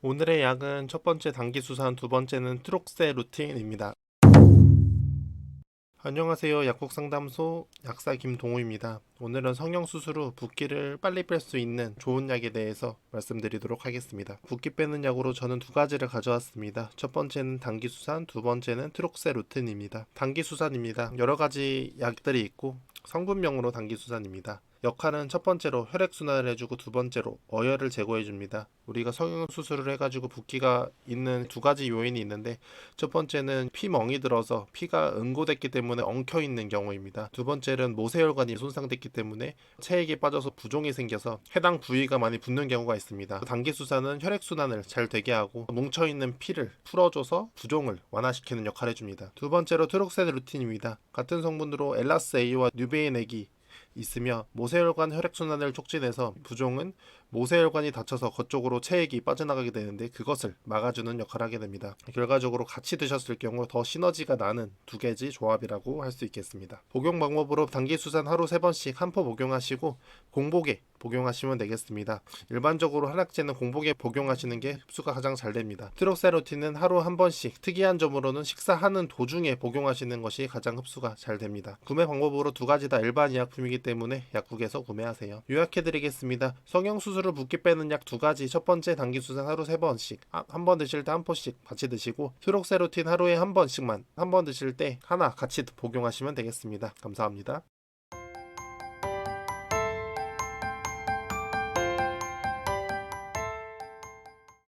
오늘의 약은 첫 번째 단기 수산, 두 번째는 트록세 루틴입니다. 안녕하세요. 약국 상담소 약사 김동호입니다. 오늘은 성형 수술 후 붓기를 빨리 뺄 수 있는 좋은 약에 대해서 말씀드리도록 하겠습니다. 붓기 빼는 약으로 저는 두 가지를 가져왔습니다. 첫 번째는 단기 수산, 두 번째는 트록세 루틴입니다. 단기 수산입니다. 여러 가지 약들이 있고 성분명으로 단기 수산입니다. 역할은 첫 번째로 혈액 순환을 해주고 두 번째로 어혈을 제거해 줍니다. 우리가 성형 수술을 해가지고 붓기가 있는 두 가지 요인이 있는데 첫 번째는 피멍이 들어서 피가 응고됐기 때문에 엉켜 있는 경우입니다. 두 번째는 모세혈관이 손상됐기 때문에 체액이 빠져서 부종이 생겨서 해당 부위가 많이 붓는 경우가 있습니다. 단기 수사는 혈액 순환을 잘 되게 하고 뭉쳐 있는 피를 풀어줘서 부종을 완화시키는 역할을 해줍니다. 두 번째로 트록센 루틴입니다. 같은 성분으로 엘라스 A와 뉴베인 액이 있으며 모세혈관 혈액순환을 촉진해서 부종은 모세혈관이 닫혀서 겉쪽으로 체액이 빠져나가게 되는데 그것을 막아주는 역할을 하게 됩니다. 결과적으로 같이 드셨을 경우 더 시너지가 나는 두 개지 조합이라고 할 수 있겠습니다. 복용 방법으로 단기 수산 하루 세번씩 한 포 복용하시고 공복에 복용하시면 되겠습니다. 일반적으로 한약재는 공복에 복용하시는 게 흡수가 가장 잘 됩니다. 트록세로틴은 하루 한 번씩 특이한 점으로는 식사하는 도중에 복용하시는 것이 가장 흡수가 잘 됩니다. 구매 방법으로 두 가지 다 일반 의약품이기 때문에 약국에서 구매하세요. 요약해드리겠습니다. 성형수술을 붓기 빼는 약 두 가지 첫 번째 단기수산 하루 세 번씩 한 번 드실 때 한 포씩 같이 드시고 트록세로틴 하루에 한 번씩만 한 번 드실 때 하나 같이 복용하시면 되겠습니다. 감사합니다.